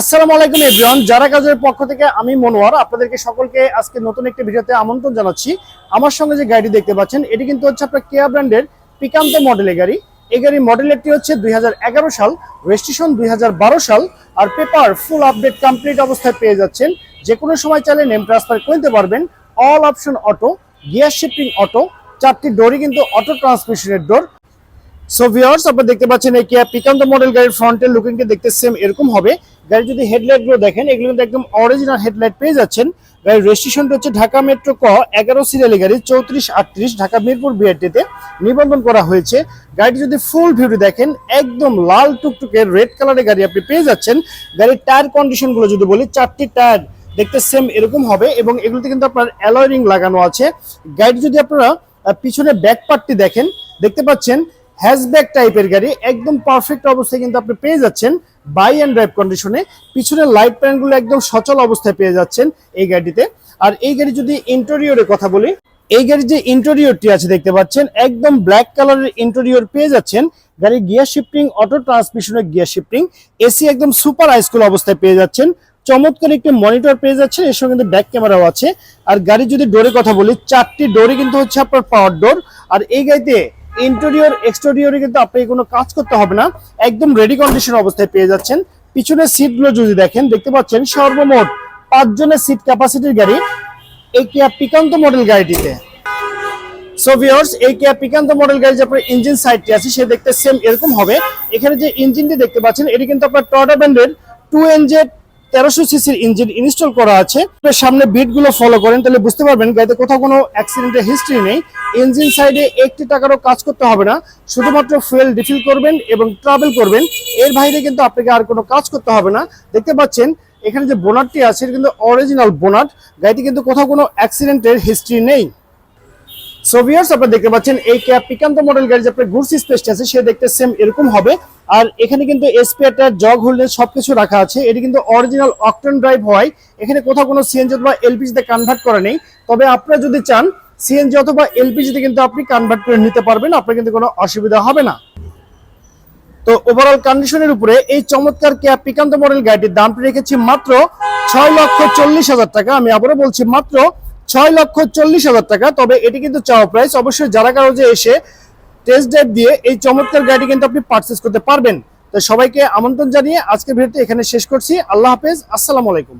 আসসালামু আলাইকুম এভরিওয়ান, যারা কাজের পক্ষ থেকে আমি মনোয়ার, আপনাদেরকে সকলকে আজকে নতুন একটি ভিডিওতে আমন্ত্রণ জানাচ্ছি। আমার সঙ্গে যে গাড়িটি দেখতে পাচ্ছেন, এটি কিন্তু হচ্ছে আপনার কেয়া ব্র্যান্ডের পিকান্ত মডেলের গাড়ি। এই গাড়ির মডেলেরটি হচ্ছে দুই হাজার এগারো সাল রেজিস্ট্রেশন দুই হাজার বারো সাল, আর পেপার ফুল আপডেট কমপ্লিট অবস্থায় পেয়ে যাচ্ছেন। যে কোনো সময় চাইলে নেম ট্রান্সফার করে নিতে পারবেন। All option auto gear shifting auto চারটি ডোরই কিন্তু অটো ট্রান্সমিশনের ডোর সো ভিউয়ার্স আপনারা দেখতে পাচ্ছেন এই কিয়া পিকান্ত মডেল গাড়ির ফ্রন্টের লুকিংটি দেখতে সেম এরকম হবে। গাড়ি যদি হেডলাইটগুলো দেখেন, এগুলো কিন্তু একদম অরিজিনাল হেডলাইট পেয়ে যাচ্ছেন। গাড়ির রেজিস্ট্রেশনটা হচ্ছে ঢাকা মেট্রো ক এগারো সিরিয়ালি গাড়ি, চৌত্রিশ, আটত্রিশ, ঢাকা মিরপুর বিআরটিতে নিবন্ধন করা হয়েছে। গাড়িটি যদি ফুল ভিউটি দেখেন, একদম লাল টুকটুকে রেড কালারের গাড়ি আপনি পেয়ে যাচ্ছেন। গাড়ির টায়ার কন্ডিশনগুলো যদি বলি, চারটি টায়ার দেখতে সেম এরকম হবে এবং এগুলোতে কিন্তু আপনার অ্যালয় রিং লাগানো আছে। গাড়ি যদি আপনারা পিছনে ব্যাক পার্টটি দেখেন, দেখতে পাচ্ছেন হ্যাশব্যাক টাইপের গাড়ি, একদম পারফেক্ট অবস্থায় কিন্তু আপনি পেয়ে যাচ্ছেন বাই অ্যান্ড ড্রাইভ কন্ডিশনে পিছনের লাইট প্যানগুলো একদম সচল অবস্থায় পেয়ে যাচ্ছেন এই গাড়িতে। আর এই গাড়ি যদি ইন্টেরিয়রের কথা বলি, এই গাড়ির যে ইন্টেরিয়রটি আছে দেখতে পাচ্ছেন, একদম ব্ল্যাক কালারের ইন্টেরিয়র পেয়ে যাচ্ছেন। গাড়ির গিয়ার শিফটিং অটো ট্রান্সমিশনের গিয়ার শিফটিং এসি একদম সুপার হাইস্কুল অবস্থায় পেয়ে যাচ্ছেন। চমৎকার একটি মনিটর পেয়ে যাচ্ছেন, এর সঙ্গে কিন্তু ব্যাক ক্যামেরাও আছে। আর গাড়ি যদি ডোরের কথা বলি, চারটি ডোরে কিন্তু হচ্ছে আপনার পাওয়ার ডোর আর এই গাড়িতে ইন্টেরিয়র এক্সটেরিয়রে কিন্তু আপনাকে কোনো কাজ করতে হবে না। একদম রেডি কন্ডিশন অবস্থায় পেয়ে যাচ্ছেন। পিছনের সিটগুলো যদি দেখেন, দেখতে পাচ্ছেন সর্বমোট পাঁচজনের সিট ক্যাপাসিটির গাড়ি এই পিকান্ত মডেল গাড়িটিতে। দেখতে সেম এরকম হবে। এখানে যে ইঞ্জিনটি দেখতে পাচ্ছেন, এটি কিন্তু আপনার টয়টা ব্র্যান্ডের টু এনজেড তেরোশো সিসির ইঞ্জিন ইনস্টল করা আছে। সামনে বিটগুলো ফলো করেন, তাহলে বুঝতে পারবেন গাড়িতে কোথাও কোনো অ্যাক্সিডেন্টের হিস্ট্রি নেই। ইঞ্জিন সাইডে একটি টাকারও কাজ করতে হবে না। শুধুমাত্র ফুয়েল রিফিল করবেন এবং ট্রাভেল করবেন। এর বাইরে কিন্তু আপনাকে আর কোনো কাজ করতে হবে না। দেখতে পাচ্ছেন, এখানে যে বোনারটি আছে, এটা কিন্তু অরিজিনাল বোনাট। গাড়িটি কিন্তু কোথাও কোনো অ্যাক্সিডেন্টের হিস্ট্রি নেই। সো ভিউয়ার্স আপনারা দেখতে পাচ্ছেন, এই ক্যাব পিকান্ত মডেল গাড়ি যে আপনার গুডস স্পেসটা আছে, সে দেখতে সেম এরকম হবে। আর এখানে কিন্তু এসপিআরটার জগ হোল্ডার সবকিছু রাখা আছে। এটি কিন্তু অরিজিনাল অকটেন ড্রাইভ হয়। এখানে কোথাও কোনো সিএনজি অথবা এলপিজিতে কনভার্ট করা নেই। তবে আপনারা যদি চান সিএনজি অথবা এলপিজিতে কিন্তু আপনি কনভার্ট করে নিতে পারবেন। আপনার কিন্তু কোনো অসুবিধা হবে না। তো ওভারঅল কন্ডিশনের উপরে এই চমৎকার ক্যাব পিকান্ত মডেল গাড়িটির দামটি রেখেছি মাত্র ছয় লক্ষ চল্লিশ হাজার টাকা। আমি আবারও বলছি মাত্র ছয় লক্ষ চল্লিশ হাজার টাকা, তবে এটি কিন্তু চাওয়া প্রাইস অবশ্যই যারা যে এসে টেস্ট ড্রাইভ দিয়ে এই চমৎকার গাড়ি কিন্তু আপনি পারচেস করতে পারবেন। তো সবাইকে আমন্ত্রণ জানিয়ে আজকে ভিডিওটি এখানে শেষ করছি। আল্লাহ হাফেজ, আসসালামু আলাইকুম।